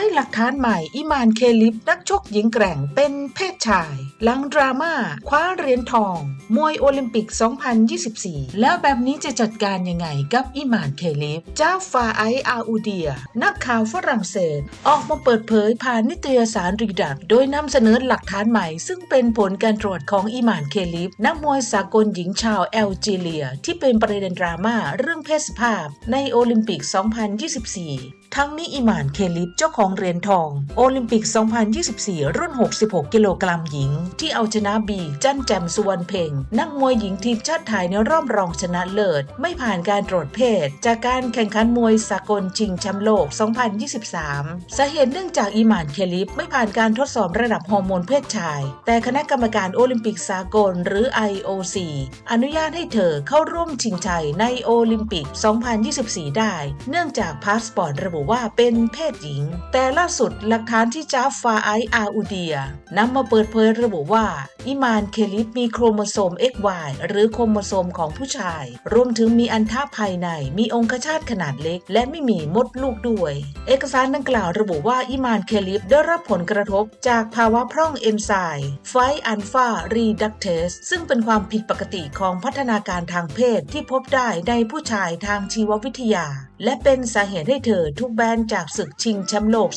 ยหลักฐานใหม่อิมานเคลิฟ นักชกหญิงแกร่งเป็นเพศชาย หลังดราม่าคว้าเหรียญทอง มวยโอลิมปิก 2024 แล้วแบบนี้จะจัดการยังไงกับอิมานเคลิฟเจ้าฟาไออาอูเดีย นักข่าวฝรั่งเศส ออกมาเปิดเผยผ่านนิตยสารรีดักโดยนำเสนอหลักฐานใหม่ ซึ่งเป็นผลการตรวจของอิมานเคลิฟ นักมวยสากลหญิงชาวแอลจีเรีย ที่เป็นประเด็นดราม่าเรื่องเพศสภาพในโอลิมปิก 2024ทั้งนี้อิหมานเคลิฟเจ้าของเหรียญทอง โอลิมปิก 2024 รุ่น 66 กิโลกรัมหญิง ที่เอาชนะบีจันแจมสุวรรณเพ่งนักมวยหญิงทีมชาติไทยในรอบรองชนะเลิศ ไม่ผ่านการตรวจเพศ จากการแข่งขันมวยสากลชิงแชมป์โลก 2023 สาเหตุเนื่องจากอิหมานเคลิฟไม่ผ่านการทดสอบระดับฮอร์โมนเพศชาย แต่คณะกรรมการโอลิมปิกสากลหรือ IOC อนุญาตให้เธอเข้าร่วมชิงชัยในโอลิมปิก 2024 ได้ เนื่องจากพาสปอร์ตระบุว่าเป็นเพศหญิง แต่ล่าสุดหลักฐานที่จ้าฟาไออาอูเดียนำมาเปิดเผยระบุว่าอิมานเคลิฟมีโครโมโซม XY หรือโครโมโซมของผู้ชาย รวมถึงมีอันท่าภายใน มีองคชาตขนาดเล็ก และไม่มีมดลูกด้วย เอกสารดังกล่าวระบุว่าอิมานเคลิฟได้รับผลกระทบจากภาวะพร่องเอนไซม์ไฟอัลฟารีดักเทสซึ่งเป็นความผิดปกติของพัฒนาการทางเพศที่พบได้ในผู้ชายทางชีววิทยา และเป็นสาเหตุให้เธอถูกแบนจากศึกชิงแชมป์โลก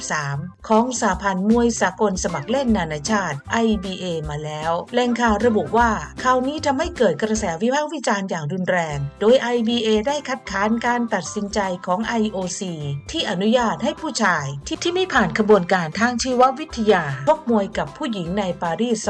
2023 ของสาพันธ์มวยสากลสมัครเล่นนานาชาติ IBA มาแล้วแหล่งข่าวระบุว่าข่าวนี้ทำให้เกิดกระแสวิพากษ์วิจารณ์อย่างรุนแรง โดย IBA ได้คัดค้านการตัดสินใจของ IOC ที่อนุญาตให้ผู้ชายที่ที่ไม่ผ่านขบวนการทางชีววิทยาชกมวยกับผู้หญิงในปารีส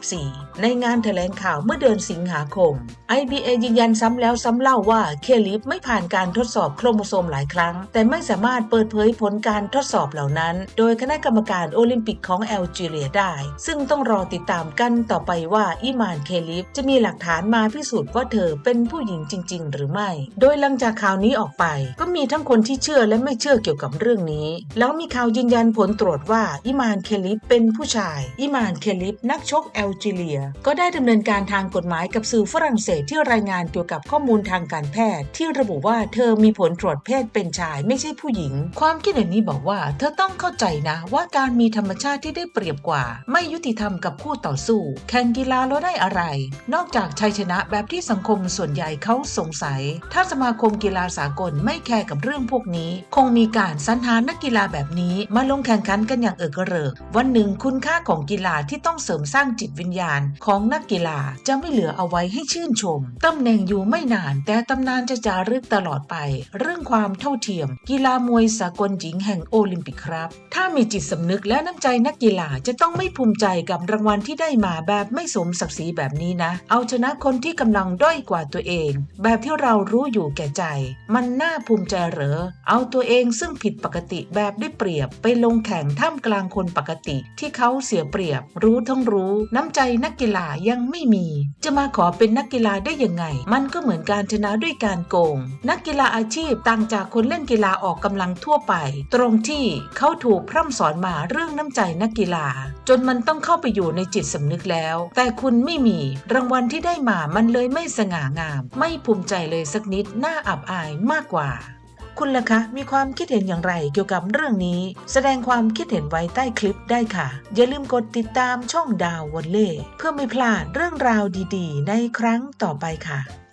2024 ในงานแถลงข่าวเมื่อเดือนสิงหาคม IBA ยืนยันซ้ำแล้วซ้ำเล่าว่าเคลิฟไม่ผ่านการทดสอบโครโมโซมหลายครั้งแต่ไม่สามารถเปิดเผยผลการทดสอบเหล่านั้น โดยคณะกรรมการโอลิมปิกของแอลจีเรียได้ ซึ่งต้องรอติดตามกันต่อไปว่าอิมานเคลิฟจะมีหลักฐานมาพิสูจน์ว่าเธอเป็นผู้หญิงจริง ๆ หรือไม่ โดยหลังจากข่าวนี้ออกไป ก็มีทั้งคนที่เชื่อและไม่เชื่อเกี่ยวกับเรื่องนี้ แล้วมีข่าวยืนยันผลตรวจว่าอิมานเคลิฟเป็นผู้ชาย อิมานเคลิฟนักชกแอลจีเรีย ก็ได้ดำเนินการทางกฎหมายกับสื่อฝรั่งเศสที่รายงานเกี่ยวกับข้อมูลทางการแพทย์ ที่ระบุว่าเธอมีผลตรวจเพศเป็นชายไม่ใช่ผู้หญิง ความคิดเห็นนี้บอกว่า เธอต้องเข้าใจนะว่าการมีธรรมชาติที่ได้เปรียบกว่า ไม่ยุติธรรมกับคู่ต่อสู้ แข่งกีฬาแล้วได้อะไร นอกจากชัยชนะแบบที่สังคมส่วนใหญ่เขาสงสัย ถ้าสมาคมกีฬาสากลไม่แคร์กับเรื่องพวกนี้ คงมีการสรรหานักกีฬาแบบนี้ มาลงแข่งขันกันอย่างเอิกระเริกวันหนึ่งคุณค่าของกีฬาที่ต้องเสริมสร้างจิตวิญญาณ ของนักกีฬาจะไม่เหลือเอาไว้ให้ชื่นชมตำแหน่งอยู่ไม่นาน แต่ตำนานจะจารึกตลอดไป เรื่องความเท่าเทียมกีฬามวยสากลหญิงแห่งโอลิมปิกครับ ถ้ามีจิตสำนึกและน้ำใจนักกีฬาจะต้องไม่ภูมิใจกับรางวัลที่ได้มาแบบไม่สมศักดิ์ศรีแบบนี้นะ เอาชนะคนที่กำลังด้อยกว่าตัวเอง แบบที่เรารู้อยู่แก่ใจ มันน่าภูมิใจเหรอ เอาตัวเองซึ่งผิดปกติแบบได้เปรียบ ไปลงแข่งท่ามกลางคนปกติที่เขาเสียเปรียบ รู้ทั้งรู้ น้ำใจนักกีฬายังไม่มี จะมาขอเป็นนักกีฬาได้ยังไง มันก็เหมือนการชนะด้วยการโกง นักกีฬาอาชีพต่างจากคนเล่นกีฬาออกกำลังทั่วไป ตรงที่เขาถูกพร่ำสอนมาเรื่องน้ำใจนักกีฬา จนมันต้องเข้าไปอยู่ในจิตสำนึกแล้ว แต่คุณไม่มีรางวัลที่ได้มามันเลยไม่สง่างาม ไม่ภูมิใจเลยสักนิดน่าอับอายมากกว่าคุณล่ะคะ มีความคิดเห็นอย่างไรเกี่ยวกับเรื่องนี้ แสดงความคิดเห็นไว้ใต้คลิปได้ค่ะ อย่าลืมกดติดตามช่องดาววันเล่เพื่อไม่พลาดเรื่องราวดีๆ ในครั้งต่อไปค่ะ